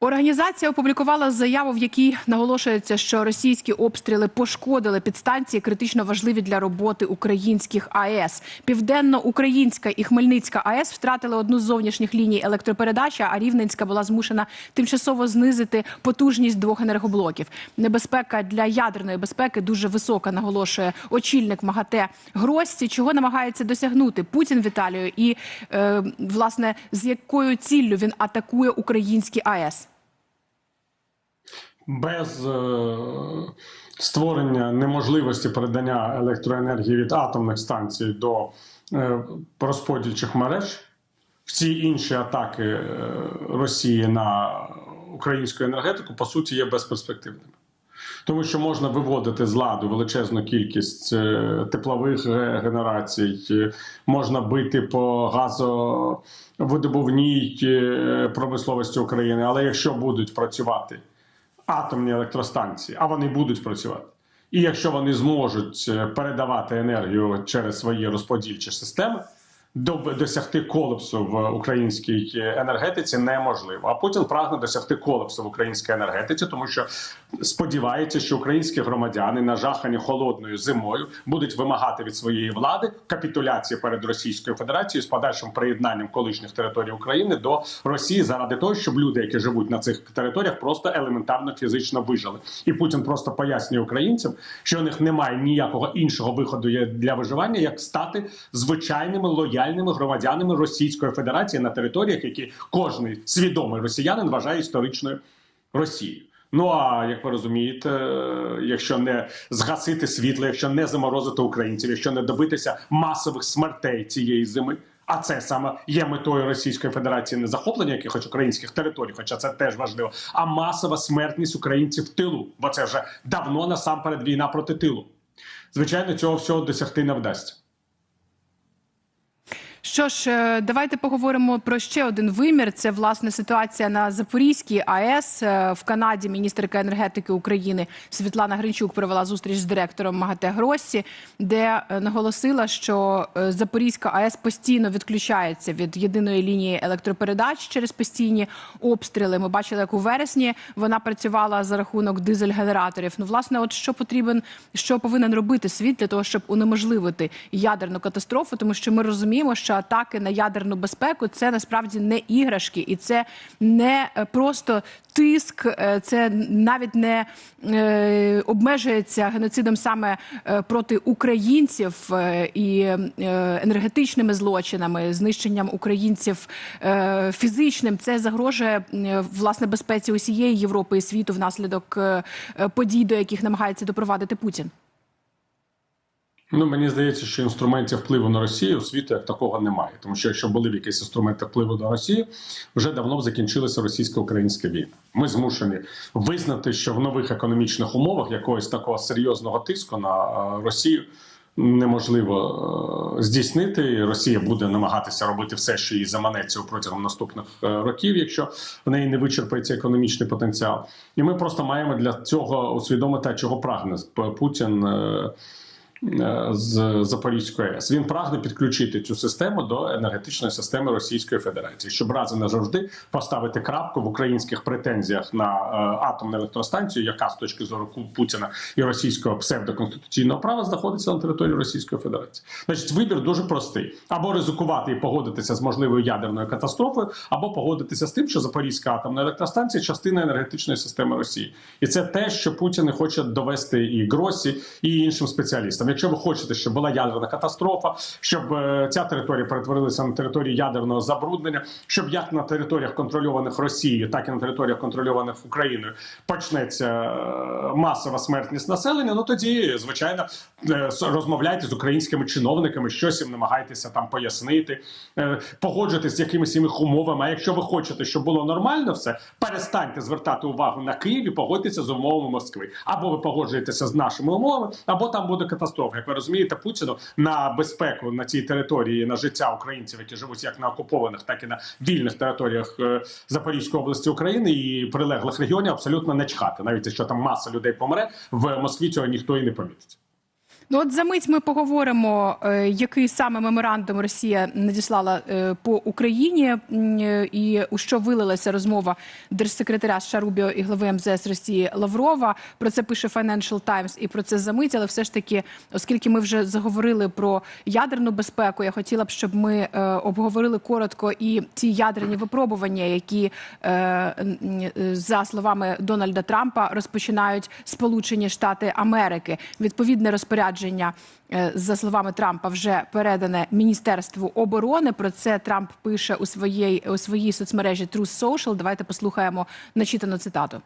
Організація опублікувала заяву, в якій наголошується, що російські обстріли пошкодили підстанції, критично важливі для роботи українських АЕС. Південно-українська і Хмельницька АЕС втратили одну з зовнішніх ліній електропередачі, а Рівненська була змушена тимчасово знизити потужність двох енергоблоків. Небезпека для ядерної безпеки дуже висока, наголошує очільник МАГАТЕ Гросці. Чого намагається досягнути Путін Віталію, і е, власне з якою ціллю він атакує українські АЕС? Без е, створення неможливості передання електроенергії від атомних станцій до е, розподільчих мереж, всі інші атаки е, Росії на українську енергетику по суті є безперспективними. Тому що можна виводити з ладу величезну кількість е, теплових генерацій, можна бити по газовидобувній промисловості України, але якщо будуть працювати атомні електростанції, а вони будуть працювати. І якщо вони зможуть е, передавати енергію через свої розподільчі системи, досягти колапсу в українській енергетиці неможливо. А Путін прагне досягти колапсу в українській енергетиці, тому що сподівається, що українські громадяни, нажахані холодною зимою, будуть вимагати від своєї влади капітуляції перед Російською Федерацією з подальшим приєднанням колишніх територій України до Росії заради того, щоб люди, які живуть на цих територіях, просто елементарно фізично вижили. І Путін просто пояснює українцям, що у них немає ніякого іншого виходу для виживання, як стати звичайними лояльними громадянами Російської Федерації на територіях, які кожний свідомий росіянин вважає історичною Росією. Ну а як ви розумієте, якщо не згасити світло, якщо не заморозити українців, якщо не добитися масових смертей цієї зими. А це саме є метою Російської Федерації не захоплення якихось українських територій, хоча це теж важливо, а масова смертність українців в тилу, бо це вже давно насамперед війна проти тилу. Звичайно, цього всього досягти не вдасться. Що ж, е, давайте поговоримо про ще один вимір. Це власне ситуація на Запорізькій АЕС Е, в Канаді. Міністерка енергетики України Світлана Гринчук провела зустріч з директором МАГАТЕ Гроссі, де е, наголосила, що Запорізька АЕС постійно відключається від єдиної лінії електропередач через постійні обстріли. Ми бачили, як у вересні вона працювала за рахунок дизель-генераторів. Ну, власне, от що потрібен, що повинен робити світ для того, щоб унеможливити ядерну катастрофу, тому що ми розуміємо, що атаки на ядерну безпеку це насправді не іграшки, і це не е, просто тиск, е, це навіть не е, обмежується геноцидом саме проти українців і енергетичними злочинами, знищенням українців фізичним. Це загрожує власне безпеці усієї Європи і світу внаслідок подій, до яких намагається допровадити Путін. Ну мені здається, що інструментів впливу на Росію у світу як такого немає. Тому що якщо були якісь інструменти впливу на Росію, вже давно б закінчилася російсько-українська війна. Ми змушені визнати, що в нових економічних умовах якогось такого серйозного тиску на е, Росію. Неможливо е, здійснити. Росія буде намагатися робити все, що їй заманеться протягом наступних е, років, якщо в неї не вичерпається економічний потенціал. І ми просто маємо для цього усвідомити, чого прагне Путін. Е, з Запорізької АЕС. Він прагне підключити цю систему до енергетичної системи Російської Федерації, щоб раз і назавжди поставити крапку в українських претензіях на е, атомну електростанцію, яка з точки зору Путіна і російського псевдоконституційного права знаходиться на території Російської Федерації. Значить, вибір дуже простий: або ризикувати і погодитися з можливою ядерною катастрофою, або погодитися з тим, що Запорізька атомна електростанція частина енергетичної системи Росії, і це те, що Путін хоче довести і Гросі, і іншим спеціалістам. Якщо ви хочете, щоб була ядерна катастрофа, щоб е, ця територія перетворилася на територію ядерного забруднення, щоб як на територіях контрольованих Росією, так і на територіях контрольованих Україною почнеться е, масова смертність населення. Ну тоді, звичайно, е, розмовляйте з українськими чиновниками, щось їм намагайтеся там пояснити, погоджуйтесь з якимись їх умовами. А якщо ви хочете, щоб було нормально все, перестаньте звертати увагу на Київ і погодьтеся з умовами Москви. Або ви погоджуєтеся з нашими умовами, або там буде катастрофа. Як ви розумієте, Путіну на безпеку на цій території, на життя українців, які живуть як на окупованих, так і на вільних територіях е, Запорізької області України і прилеглих регіонів абсолютно не чхати. Навіть якщо там маса людей помре в Москві, цього ніхто і не помітить. Ну от за мить ми поговоримо, е, який саме меморандум Росія надіслала е, по Україні, і у що вилилася розмова держсекретаря США Рубіо і глави МЗС Росії Лаврова. Про це пише Financial Times і про це за мить. Але все ж таки, оскільки ми вже заговорили про ядерну безпеку, я хотіла б, щоб ми е, обговорили коротко і ті ядерні випробування, які за словами Дональда Трампа розпочинають Сполучені Штати Америки. Відповідне розпорядження, е, за словами Трампа, вже передане Міністерству оборони. Про це Трамп пише у своїй у своїй соцмережі True Social. Давайте послухаємо начитану цитату.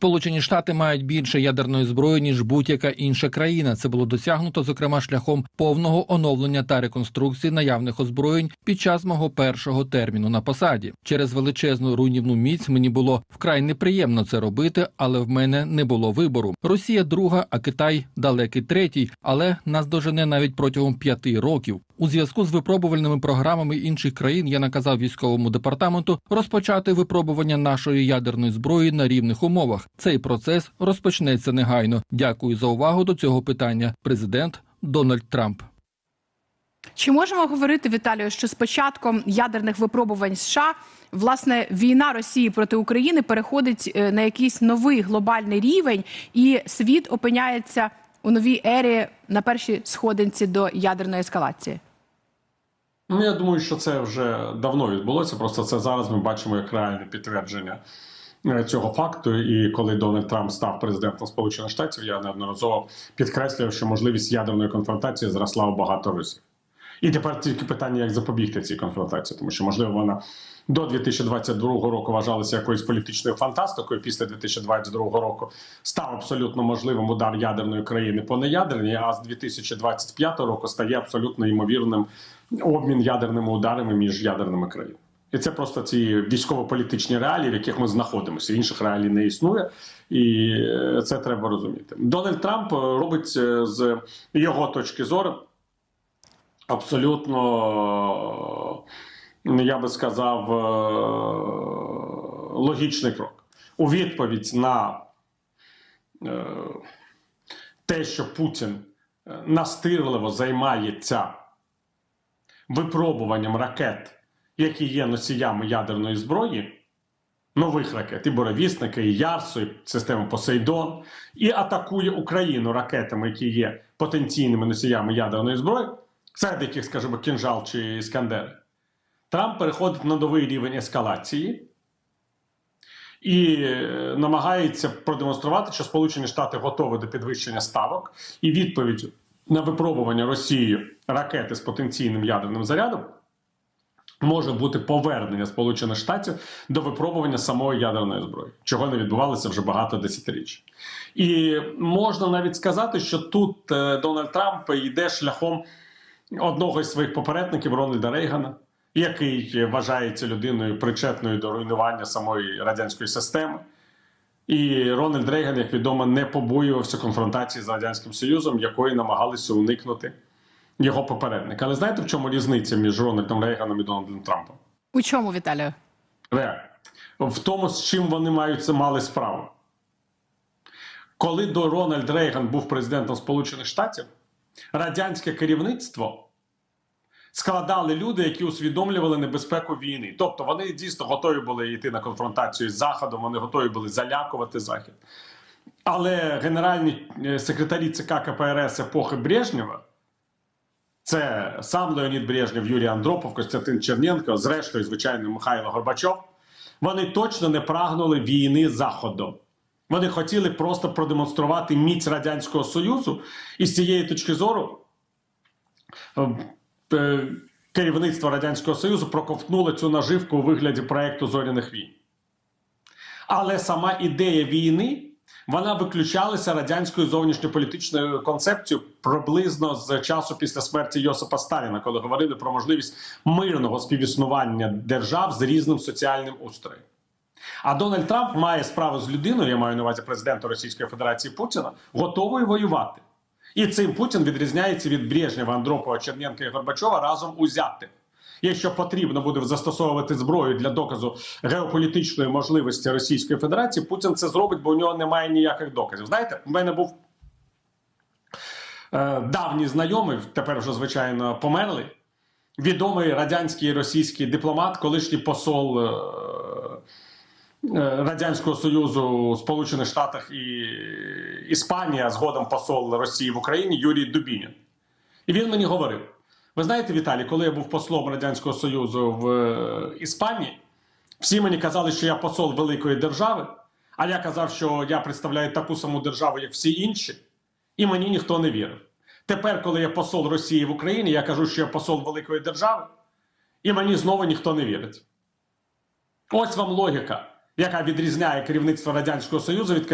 Сполучені Штати мають більше ядерної зброї ніж будь-яка інша країна. Це було досягнуто зокрема шляхом повного оновлення та реконструкції наявних озброєнь під час мого першого терміну на посаді. Через величезну руйнівну міць мені було вкрай неприємно це робити, але в мене не було вибору. Росія друга, а Китай далекий третій, але нас дожене навіть протягом п'яти років. У зв'язку з випробувальними програмами інших країн я наказав військовому департаменту розпочати випробування нашої ядерної зброї на рівних умовах. Цей процес розпочнеться негайно. Дякую за увагу до цього питання. Президент Дональд Трамп. Чи можемо говорити, Віталію, що з початком ядерних випробувань США власне війна Росії проти України переходить е, на якийсь новий глобальний рівень, і світ опиняється у новій ері на першій сходинці до ядерної ескалації? Ну, я думаю, що це вже давно відбулося. Просто це зараз ми бачимо як реальне підтвердження е, цього факту. І коли Дональд Трамп став президентом Сполучених Штатів, я неодноразово підкреслював, що можливість ядерної конфронтації зросла у багато разів. І тепер тільки питання, як запобігти цій конфронтації, тому що можливо вона до 2022 року вважалася якоюсь політичною фантастикою. Після 2022 року став абсолютно можливим удар ядерної країни по неядерній, а з 2025 року стає абсолютно ймовірним обмін ядерними ударами між ядерними країнами. І це просто ці військово-політичні реалії, в яких ми знаходимося. Інших реалій не існує, і е, це треба розуміти. Дональд Трамп робить е, з його точки зору абсолютно, е, я би сказав, е, логічний крок. У відповідь на е, те, що Путін е, настирливо займається випробуванням ракет, які є носіями ядерної зброї. Нових ракет і Боровісника, і Ярсу, і систему Посейдон, і атакує Україну ракетами, які є потенційними носіями ядерної зброї, серед яких, скажімо, кінжал чи іскандери. Трамп переходить на новий рівень ескалації і е, намагається продемонструвати, що Сполучені Штати готові до підвищення ставок, і відповідь на випробування Росією ракети з потенційним ядерним зарядом може бути повернення Сполучених Штатів до випробування самої ядерної зброї, чого не відбувалося вже багато десятиріч. І можна навіть сказати, що тут е, Дональд Трамп йде шляхом одного із своїх попередників Рональда Рейгана, який вважається людиною причетною до руйнування самої радянської системи. І Рональд Рейган, як відомо, не побоювався конфронтації з радянським Союзом, якої намагалися уникнути його попередник. Але знаєте, в чому різниця між Рональдом Рейганом і Дональдом Трампом? У чому, Віталію? Реально. В тому, з чим вони мають це мали справу. Коли до Рональд Рейган був президентом Сполучених Штатів, радянське керівництво складали люди, які усвідомлювали небезпеку війни. Тобто вони дійсно готові були йти на конфронтацію з Заходом, вони готові були залякувати Захід. Але генеральні е, секретарі ЦК КПРС епохи Брежнєва, це сам Леонід Брежнєв, Юрій Андропов, Костянтин Черненко, зрештою, звичайно, Михайло Горбачов. Вони точно не прагнули війни Заходом. Вони хотіли просто продемонструвати міць Радянського Союзу, і з цієї точки зору е, керівництво Радянського Союзу проковтнуло цю наживку у вигляді проекту зоряних війн. Але сама ідея війни вона виключалася радянською зовнішньополітичною концепцією приблизно з часу після смерті Йосипа Сталіна, коли говорили про можливість мирного співіснування держав з різним соціальним устроєм. А Дональд Трамп має справу з людиною, я маю на увазі президента Російської Федерації Путіна, готовий воювати. І цим Путін відрізняється від Брежнєва, Андропова, Черненка і Горбачова разом узятих. Якщо потрібно буде застосовувати зброю для доказу геополітичної можливості Російської Федерації, Путін це зробить, бо у нього немає ніяких доказів. Знаєте, у мене був е, давній знайомий, тепер вже звичайно померлий, відомий радянський і російський дипломат, колишній посол е, Радянського Союзу Сполучених Штатах і Іспанії, а згодом посол Росії в Україні Юрій Дубінін. І він мені говорив: ви знаєте, Віталій, коли я був послом Радянського Союзу в е, Іспанії, всі мені казали, що я посол великої держави, а я казав, що я представляю таку саму державу, як всі інші, і мені ніхто не вірив. Тепер, коли я посол Росії в Україні, я кажу, що я посол великої держави, і мені знову ніхто не вірить. Ось вам логіка, яка відрізняє керівництво Радянського Союзу від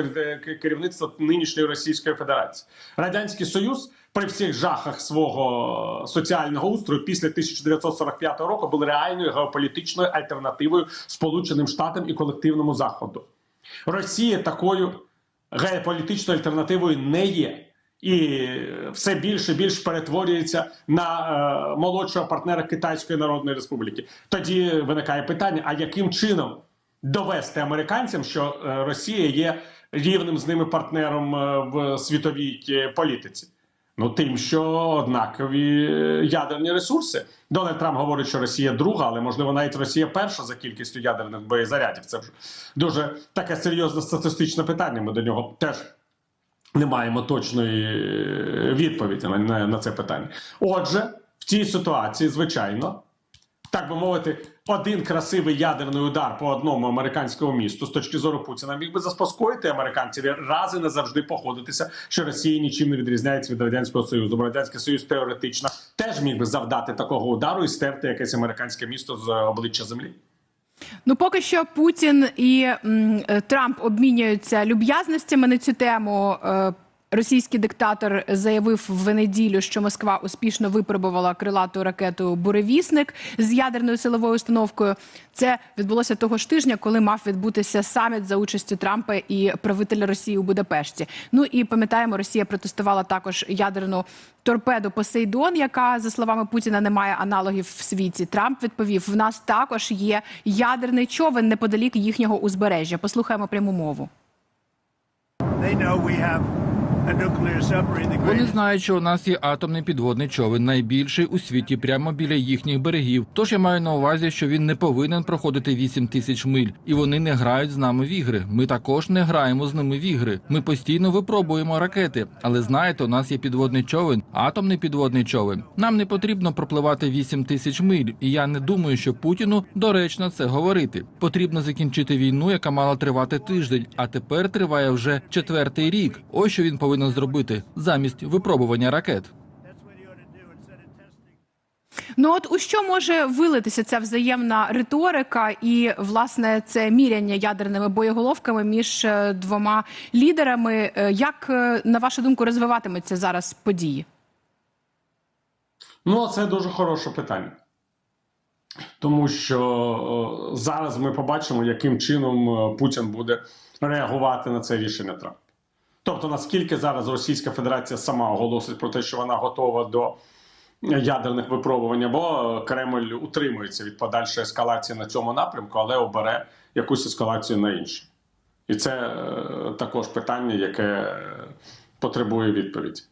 керівництва нинішньої Російської Федерації. Радянський Союз при всіх жахах свого соціального устрою після 1945 року був реальною геополітичною альтернативою Сполученим Штатам і колективному Заходу. Росія такою геополітичною альтернативою не є. І все більше і більше перетворюється на е, молодшого партнера Китайської Народної Республіки. Тоді виникає питання: а яким чином довести американцям, що е, Росія є рівним з ними партнером е, в світовій е, політиці? Ну, тим, що однакові ядерні ресурси. Дональд Трамп говорить, що Росія друга, але можливо навіть Росія перша за кількістю ядерних боєзарядів. Це вже дуже таке серйозне статистичне питання. Ми до нього теж не маємо точної відповіді на, на, на це питання. Отже, в цій ситуації, звичайно, так би мовити, один красивий ядерний удар по одному американському місту з точки зору Путіна міг би заспокоїти американців і раз і назавжди погодитися, що Росія нічим не відрізняється від радянського союзу. Радянський союз теоретично теж міг би завдати такого удару і стерти якесь американське місто з обличчя землі. Ну, поки що Путін і м, е, Трамп обмінюються люб'язностями на цю тему. Е, Російський диктатор заявив в неділю, що Москва успішно випробувала крилату ракету Буревісник з ядерною силовою установкою. Це відбулося того ж тижня, коли мав відбутися саміт за участю Трампа і правителя Росії у Будапешті. Ну і пам'ятаємо, Росія протестувала також ядерну торпеду Посейдон, яка за словами Путіна не має аналогів в світі. Трамп відповів: в нас також є ядерний човен неподалік їхнього узбережжя. Послухаємо пряму мову. They know we have Вони знають, що у нас є атомний підводний човен, найбільший у світі, прямо біля їхніх берегів. Тож я маю на увазі, що він не повинен проходити 8 тисяч миль, і вони не грають з нами в ігри. Ми також не граємо з ними в ігри. Ми постійно випробуємо ракети. Але знаєте, у нас є підводний човен, атомний підводний човен. Нам не потрібно пропливати 8 тисяч миль, і я не думаю, що Путіну доречно це говорити. Потрібно закінчити війну, яка мала тривати тиждень, а тепер триває вже четвертий рік. Ось що він повинен зробити замість випробування ракет. Ну от у що може вилитися ця взаємна риторика і власне це міряння ядерними боєголовками між е, двома лідерами? Е, Як е, на вашу думку розвиватимуться зараз події? Ну, це дуже хороше питання. Тому що зараз ми побачимо, яким чином Путін буде реагувати на це рішення Трампа. Тобто, наскільки зараз Російська Федерація сама оголосить про те, що вона готова до ядерних випробувань, або Кремль утримується від подальшої ескалації на цьому напрямку, але обере якусь ескалацію на іншу. І це е, також питання, яке потребує відповіді.